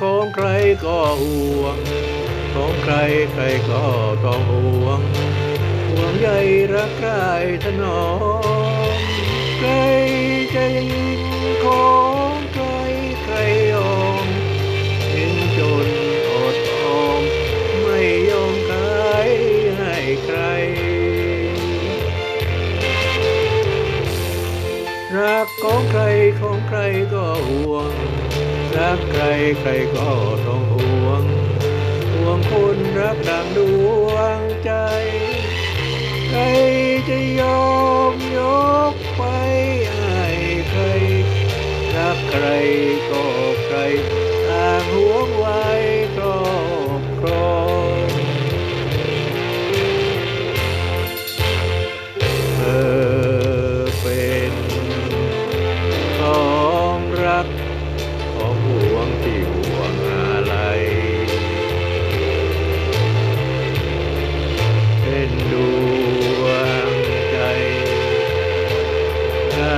ของใครก็ห่วง ของใครใครก็ต้องห่วง ห่วงใยรักใครถนอมใครจยิงของใครใครยอมเห็นจนอดออม ไม่ยอมขายให้ใคร รักของใครของใครก็ห่วง รักใครใครก็ต้องห่วงห่วงคนรักดังดวง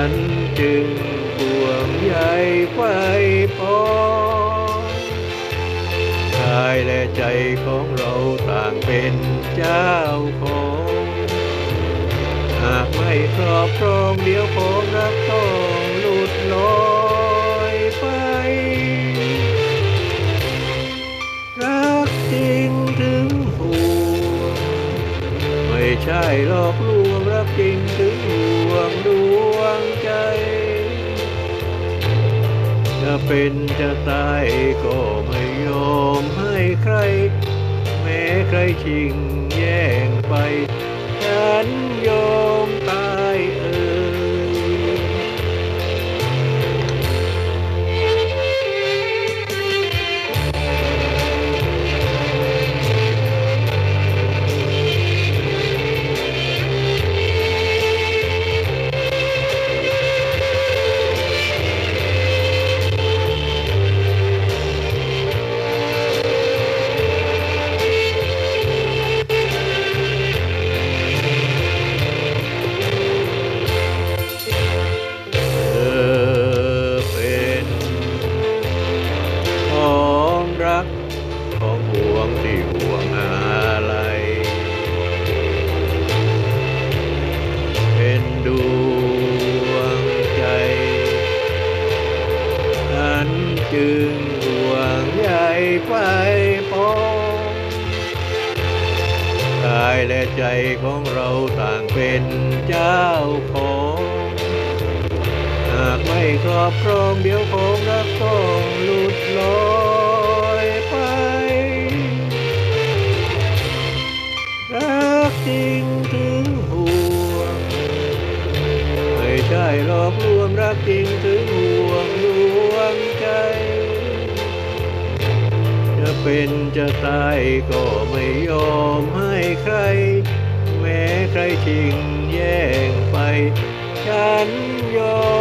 ฉันจึงห่วงใยไฟปองกายและใจของเราต่างเป็นเจ้าของ หากไม่ครอบครองเดี๋ยวของรักต้องหลุดลอยไป รักจริงถึงห่วงไม่ใช่หลอกลวงรักจริงถึงห่วงดู เป็นจะตายก็ไม่ยอมให้ใคร แม้ใครชิงแย่งไป ฉันยอม จึงห่วงใยไปปองกายและใจของเราต่างเป็นเจ้าของหากไม่ครอบครองเดี๋ยวของรักต้องหลุดลอยไป รักจริงถึงห่วง ไม่ใช่หลอกลวงรักจริงถึง เป็นจะตายก็ไม่ยอมให้ใคร แม้ใครชิงแย่งไป ฉันยอม